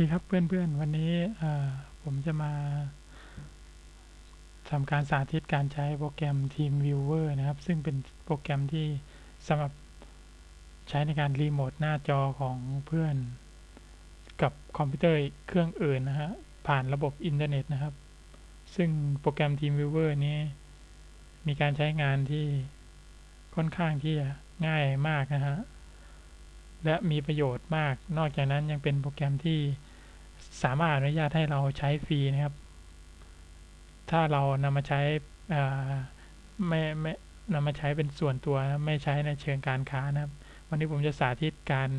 ดีครับเพื่อนๆ วันนี้ผมจะมาทำการสาธิตการใช้โปรแกรม TeamViewer นะครับ ซึ่งเป็นโปรแกรมที่สำหรับใช้ในการรีโมทหน้าจอของเพื่อน กับคอมพิวเตอร์เครื่องอื่นนะฮะผ่านระบบอินเทอร์เน็ตนะครับ ซึ่งโปรแกรม TeamViewer นี้มีการใช้งานที่ค่อนข้างที่จะง่ายมากนะฮะและมีประโยชน์มาก นอกจากนั้นยังเป็นโปรแกรมที่ สามารถอนุญาตให้เราใช้ฟรีนะครับ ถ้าเรานำมาใช้ไม่ไม่นำมาใช้เป็นส่วนตัวไม่ใช้ในเชิงการค้านะครับ วันนี้ผมจะสาธิตการ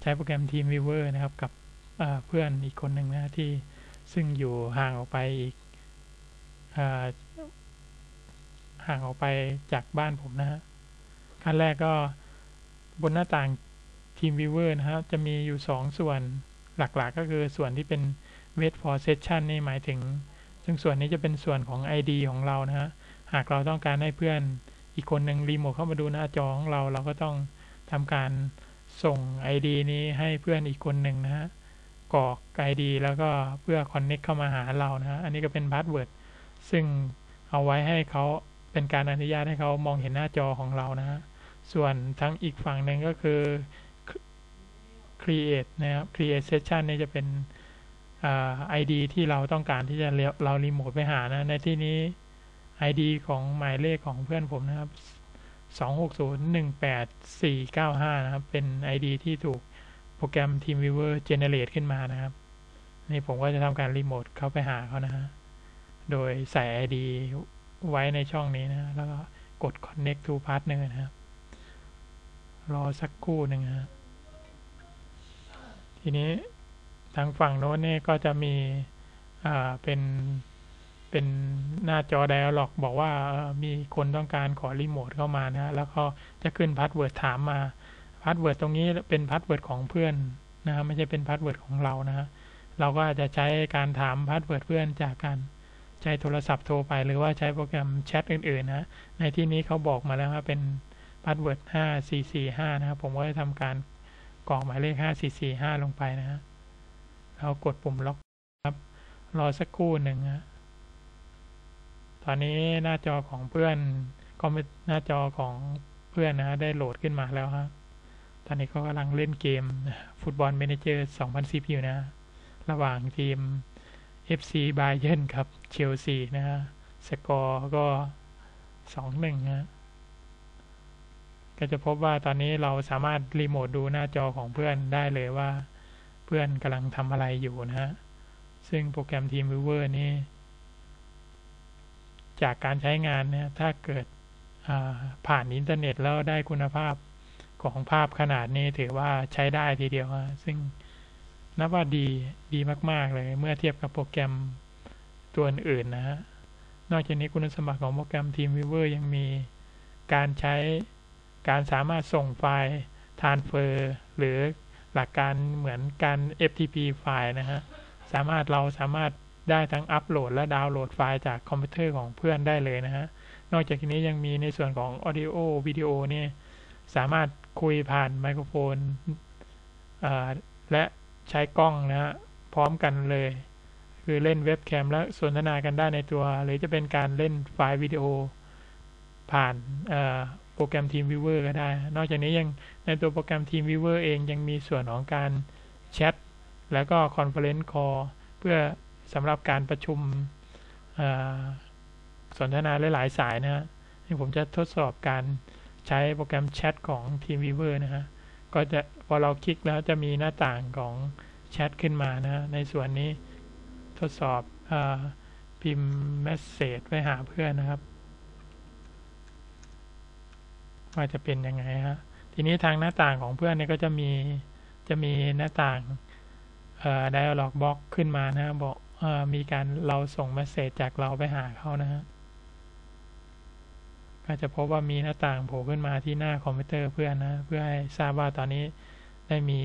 ใช้โปรแกรม TeamViewer นะครับ กับเพื่อนอีกคนหนึ่งนะที่ซึ่งอยู่ห่างออกไปอีกห่างออกไปจากบ้านผมนะฮะขั้นแรกก็บนหน้าต่าง TeamViewer นะครับจะมีอยู่ 2ส่วน หลักๆก็คือส่วนที่เป็น wait for session นี่หมายถึง ซึ่งส่วนนี้จะเป็นส่วนของ ID ของเรานะฮะ หากเราต้องการให้เพื่อนอีกคนหนึ่งรีโมทเข้ามาดูหน้าจอของเรา เราก็ต้องทำการส่ง ID นี้ให้เพื่อนอีกคนหนึ่งนะฮะกรอก ID แล้วก็เพื่อ connect เข้ามาหาเรานะฮะ อันนี้ก็เป็นพาสเวิร์ดซึ่งเอาไว้ให้เขาเป็นการอนุญาตให้เขามองเห็นหน้าจอของเรานะฮะ ส่วนทั้งอีกฝั่งหนึ่งก็คือ create นะครับ create session นี่จะเป็นไอดีที่เราต้องการที่จะเรารีโมทไปหานะ ในที่นี้ ID ของหมายเลขของเพื่อนผมนะครับ 260-18495นะครับ เป็น ID ที่ถูกโปรแกรม TeamViewer generate ขึ้นมานะครับ นี่ผมก็จะทำการรีโมทเข้าไปหาเขานะฮะ โดยใส่ ID ไว้ในช่องนี้นะ แล้วก็กด connect to partner นะครับ รอสักครู่หนึ่งนะ ทีนี้ทางฝั่งโน้นนี่ก็จะมีอ่าเป็นเป็นหน้าจอไดอะล็อกบอกว่ามีคนต้องการขอรีโมทเข้ามานะแล้วก็จะขึ้นพาสเวิร์ดถามมาพาสเวิร์ดตรงนี้เป็นพาสเวิร์ดของเพื่อนนะไม่ใช่เป็นพาสเวิร์ดของเรานะเราก็อาจจะใช้การถามพาสเวิร์ดเพื่อนจากการใช้โทรศัพท์โทรไป หรือว่าใช้โปรแกรมแชทอื่นๆนะในที่นี้เขาบอกมาแล้วว่าเป็นพาสเวิร์ด5445นะครับผมก็จะทำการ กรอกหมายเลข 5445 ลงไปนะฮะเรากดปุ่มล็อกครับ รอสักครู่หนึ่งฮะตอนนี้หน้าจอของเพื่อนก็หน้าจอของเพื่อนนะได้โหลดขึ้นมาแล้วครับตอนนี้ก็กำลังเล่นเกมฟุตบอลเมนเจอร์2010อยู่นะ ระหว่างทีม FC บาเยนครับเชลซีนะฮะสกอร์ก็ 2-1นะ ก็จะพบว่าตอนนี้เราสามารถรีโมทดูหน้าจอของเพื่อนได้เลยว่า เพื่อนกำลังทำอะไรอยู่นะฮะ ซึ่งโปรแกรม TeamViewer นี้จากการใช้งานเนี่ยถ้าเกิดผ่านอินเทอร์เน็ตแล้วได้คุณภาพของภาพขนาดนี้ถือว่าใช้ได้ทีเดียวฮะซึ่งนับว่าดีดีมาก ๆ เลย เมื่อเทียบกับโปรแกรมตัวอื่นนะฮะ นอกจากนี้คุณสมบัติของโปรแกรม TeamViewer ยังมีการใช้ การสามารถส่งไฟล์ transfer หรือหลักการเหมือนการ FTP ไฟล์นะฮะ สามารถเราสามารถได้ทั้งอัปโหลดและดาวน์โหลดไฟล์จากคอมพิวเตอร์ของเพื่อนได้เลยนะฮะ นอกจากนี้ยังมีในส่วนของ Audio วิดีโอนี่ยสามารถคุยผ่านไมโครโฟนและใช้กล้องนะฮะพร้อมกันเลย คือเล่นเว็บแคมและสนทนากันได้ในตัว หรือจะเป็นการเล่นไฟล์วิดีโอผ่าน โปรแกรม TeamViewer ก็ได้ นอกจากนี้ยังในตัวโปรแกรม TeamViewer เองยังมีส่วนของการแชทแล้วก็ Conference Call เพื่อสำหรับการประชุมสนทนาหลายๆสายนะฮะนี่ผมจะทดสอบการใช้โปรแกรมแชทของ TeamViewer นะฮะ ก็จะพอเราคลิกแล้วจะมีหน้าต่างของแชทขึ้นมานะ ในส่วนนี้ทดสอบอพิมพ์เมสเซจไปหาเพื่อนนะครับ ว่าจะเป็นยังไงฮะทีนี้ทางหน้าต่างของเพื่อนเนี่ยก็จะมีจะมีหน้าต่างเอ่อ dialog box ขึ้นมานะบอกเอ่อมีการเราส่งเมสเซจจากเราไปหาเขานะฮะก็จะพบว่ามีหน้าต่างโผล่ขึ้นมาที่หน้าคอมพิวเตอร์เพื่อนนะ เพื่อให้ทราบว่าตอนนี้ได้มี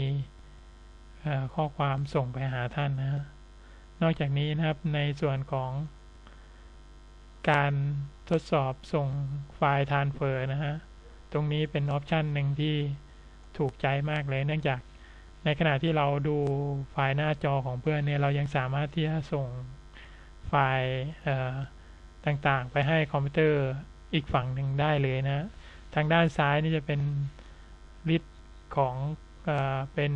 ข้อความส่งไปหาท่านนะ นอกจากนี้นะครับในส่วนของการทดสอบส่งไฟล์ transfer นะฮะ ตรงนี้เป็นออปชันหนึ่งที่ถูกใจมากเลย เนื่องจากในขณะที่เราดูไฟล์หน้าจอของเพื่อนเนี่ยเรายังสามารถที่จะส่งไฟล์ต่างๆ ไปให้คอมพิวเตอร์อีกฝั่งหนึ่งได้เลยนะ ทางด้านซ้ายนี่จะเป็นลิสต์ของเอเป็น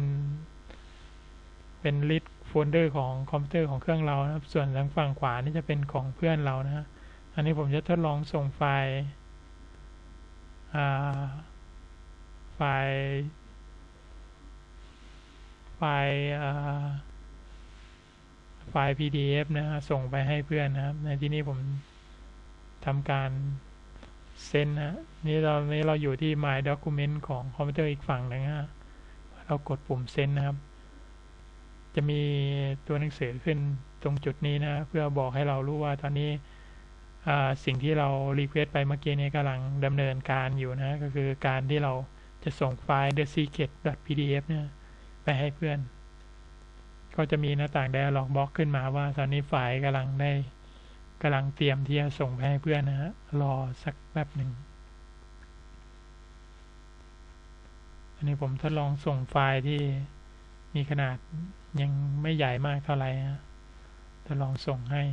เป็นลิสต์โฟลเดอร์ของคอมพิวเตอร์ของเครื่องเรานะครับ ส่วนทางฝั่งขวานี่จะเป็นของเพื่อนเรานะ อันนี้ผมจะทดลองส่งไฟล์ ไฟล์ไฟล์ไฟล์ PDF นะฮะส่งไปให้เพื่อนนะครับ ในที่นี้ผมทำการเซ็นนะนี่เรานี้เราอยู่ที่ My Document ของคอมพิวเตอร์อีกฝั่งหนึ่งฮะเรากดปุ่มเซ็นนะครับ จะมีตัวหนังสือขึ้นตรงจุดนี้นะ เพื่อบอกให้เรารู้ว่าตอนนี้ สิ่งที่เรารีเควสไปเมื่อกี้นี้กำลังดำเนินการอยู่นะ ก็คือการที่เราจะส่งไฟล์ the secret.pdf เนี่ยไปให้เพื่อน ก็จะมีหน้าต่าง dialog box ขึ้นมาว่าตอนนี้ไฟล์กำลังได้กำลังเตรียมที่จะส่งไปให้เพื่อนนะฮะรอสักแป๊บหนึ่งอันนี้ผมทดลองส่งไฟล์ที่มีขนาดยังไม่ใหญ่มากเท่าไหร่ฮะทดลองส่งให้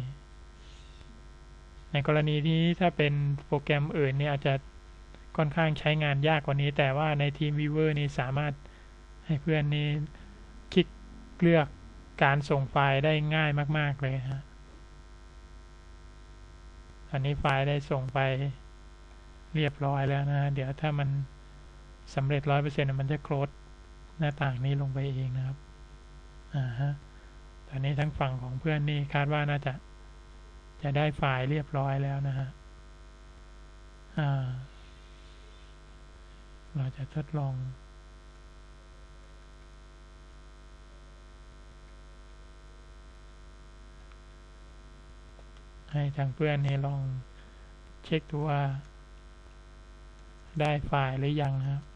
ในกรณีที่ถ้าเป็นโปรแกรมอื่นเนี่ยอาจจะค่อนข้างใช้งานยากกว่านี้ แต่ว่าในทีม Viewer นี่สามารถให้เพื่อนนี่คลิกเลือกการส่งไฟล์ได้ง่ายมาก ๆ เลยฮะอันนี้ไฟล์ได้ส่งไปเรียบร้อยแล้วนะ เดี๋ยวถ้ามันสำเร็จร้อยเปอร์เซ็นต์มันจะโคลดหน้าต่างนี้ลงไปเองนะครับ อ่าฮะ ตอนนี้ทั้งฝั่งของเพื่อนนี่คาดว่าน่าจะ จะได้ไฟล์เรียบร้อยแล้วนะฮะเราจะทดลองให้ทางเพื่อนนี่ลองเช็คดูว่า ได้ไฟล์หรือยังครับ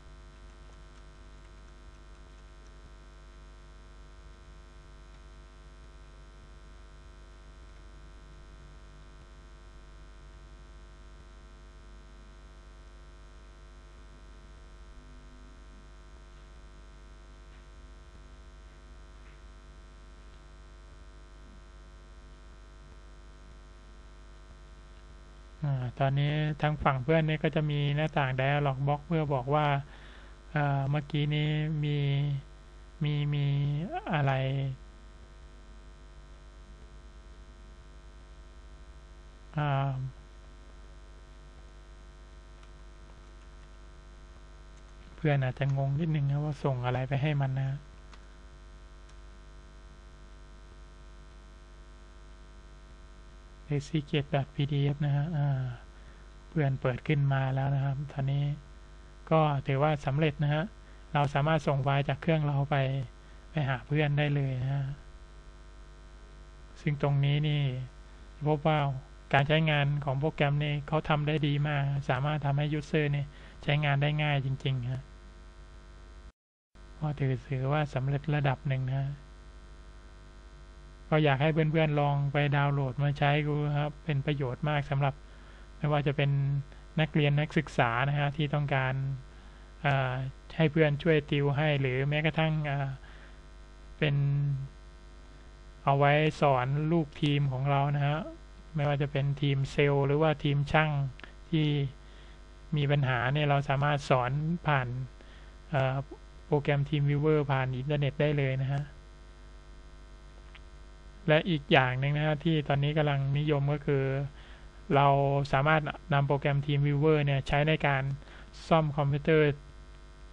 ตอนนี้ทางฝั่งเพื่อนนี่ก็จะมีหน้าต่าง dialog box เพื่อบอกว่าเมื่อกี้นี้มีมีมีอะไร เพื่อนอาจจะงงนิดนึงนะว่าส่งอะไรไปให้มันนะ s e c r e t pdf นะฮะเพื่อนเปิดขึ้นมาแล้วนะครับตอนนี้ก็ถือว่าสำเร็จนะฮะเราสามารถส่งไฟล์จากเครื่องเราไปไปหาเพื่อนได้เลยนะฮะซึ่งตรงนี้นี่พบว่าการใช้งานของโปรแกรมนี่เขาทำได้ดีมาก สามารถทำให้ยูเซอร์นี่ใช้งานได้ง่ายจริงๆฮะก็ถือว่าสำเร็จระดับหนึ่งนะ ก็อยากให้เพื่อนๆลองไปดาวน์โหลดมาใช้ดูครับ เป็นประโยชน์มากสำหรับ ไม่ว่าจะเป็นนักเรียนนักศึกษานะฮะที่ต้องการให้เพื่อนช่วยติวให้ หรือแม้กระทั่งเป็นเอาไว้สอนลูกทีมของเรานะฮะไม่ว่าจะเป็นทีมเซลล์ หรือว่าทีมช่างที่มีปัญหาเนี่ยเราสามารถสอนผ่านโปรแกรมทีมวิวเวอร์ผ่านอินเทอร์เน็ตได้เลยนะฮะ และอีกอย่างหนึ่งนะฮะที่ตอนนี้กำลังนิยมก็คือ เราสามารถนำโปรแกรม TeamViewer เนี่ยใช้ในการซ่อมคอมพิวเตอร์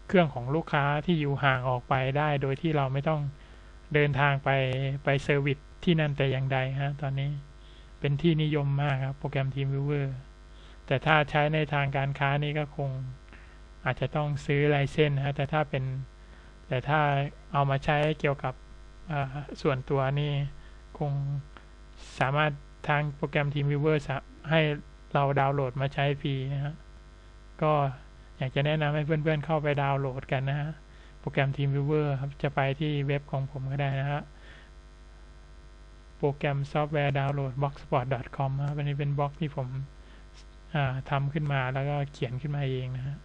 เครื่องของลูกค้าที่อยู่ห่างออกไปได้ โดยที่เราไม่ต้องเดินทางไปไปเซอร์วิสที่นั่นแต่อย่างใดฮะตอนนี้เป็นที่นิยมมากครับ โปรแกรม TeamViewer แต่ถ้าใช้ในทางการค้านี่ก็คงอาจจะต้องซื้อไลเซนนะแต่ถ้าเป็นแต่ถ้าเอามาใช้เกี่ยวกับส่วนตัวนี่ คงสามารถทางโปรแกรม TeamViewer ให้เราดาวน์โหลดมาใช้ฟรีนะฮะ ก็อยากจะแนะนำให้เพื่อนๆเข้าไปดาวน์โหลดกันนะฮะ โปรแกรม TeamViewer ครับ จะไปที่เว็บของผมก็ได้นะฮะ โปรแกรมซอฟต์แวร์ดาวน์โหลด boxsport.com ครับอันนี้เป็นบล็อกที่ผมทำขึ้นมาแล้วก็เขียนขึ้นมาเองนะฮะ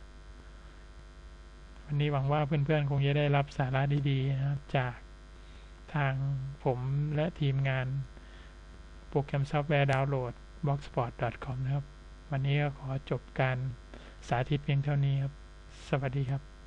วันนี้หวังว่าเพื่อนๆคงจะได้รับสาระดีๆนะครับจาก ทางผมและทีมงานโปรแกรมซอฟต์แวร์ดาวน์โหลด boxsport.com นะครับ วันนี้ก็ขอจบการสาธิตเพียงเท่านี้ครับ สวัสดีครับ